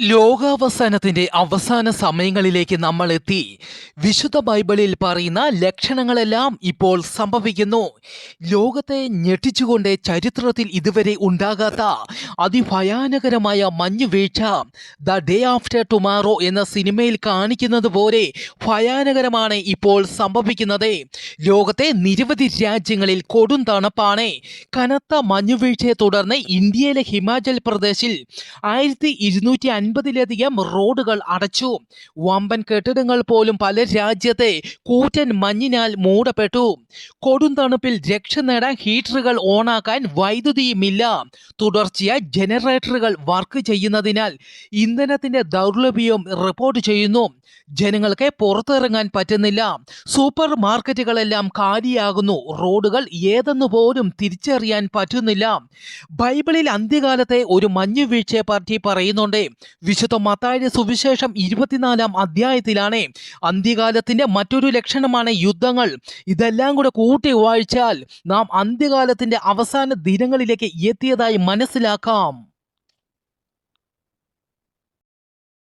ലോകാവസാനത്തിന്റെ അവസാന സമയങ്ങളിലേക്ക് നമ്മൾ എത്തി വിശുദ്ധ ബൈബിളിൽ പറയുന്ന ലക്ഷണങ്ങളെല്ലാം ഇപ്പോൾ സംഭവിക്കുന്നു. ലോകത്തെ ഞെട്ടിച്ചുകൊണ്ട് ചരിത്രത്തിൽ ഇതുവരെ ഉണ്ടാകാത്ത അതിഭയാനകരമായ മഞ്ഞുവീഴ്ച ദ ഡേ ആഫ്റ്റർ ടുമാറോ എന്ന സിനിമയിൽ കാണിക്കുന്നത് പോലെ ഭയാനകരമാണ് ഇപ്പോൾ സംഭവിക്കുന്നത്. ലോകത്തെ നിരവധി രാജ്യങ്ങളിൽ കൊടും തണുപ്പാണ്. കനത്ത മഞ്ഞുവീഴ്ചയെ തുടർന്ന് ഇന്ത്യയിലെ ഹിമാചൽ പ്രദേശിൽ ആയിരത്തി അൻപതിലധികം റോഡുകൾ അടച്ചു. വമ്പൻ കെട്ടിടങ്ങൾ പോലും പല രാജ്യത്തെ കൂറ്റൻ മഞ്ഞിനാൽ മൂടപ്പെട്ടു. കൊടും തണുപ്പിൽ രക്ഷ നേടാൻ ഹീറ്ററുകൾ ഓണാക്കാൻ വൈദ്യുതിയുമില്ല. തുടർച്ചയായി ജനറേറ്ററുകൾ വർക്ക് ചെയ്യുന്നതിനാൽ ഇന്ധനത്തിന്റെ ദൗർലഭ്യവും റിപ്പോർട്ട് ചെയ്യുന്നു. ജനങ്ങൾക്ക് പുറത്തിറങ്ങാൻ പറ്റുന്നില്ല. സൂപ്പർ മാർക്കറ്റുകളെല്ലാം കാലിയാകുന്നു. റോഡുകൾ ഏതെന്നു പോലും തിരിച്ചറിയാൻ പറ്റുന്നില്ല. ബൈബിളിൽ അന്ത്യകാലത്തെ ഒരു മഞ്ഞുവീഴ്ചയെ പറ്റി പറയുന്നുണ്ട്. വിശുദ്ധ മത്തായുടെ സുവിശേഷം ഇരുപത്തിനാലാം അധ്യായത്തിലാണ് അന്ത്യകാലത്തിന്റെ മറ്റൊരു ലക്ഷണമാണ് യുദ്ധങ്ങൾ. ഇതെല്ലാം കൂടെ കൂട്ടി വായിച്ചാൽ നാം അന്ത്യകാലത്തിന്റെ അവസാന ദിനങ്ങളിലേക്ക് എത്തിയതായി മനസ്സിലാക്കാം.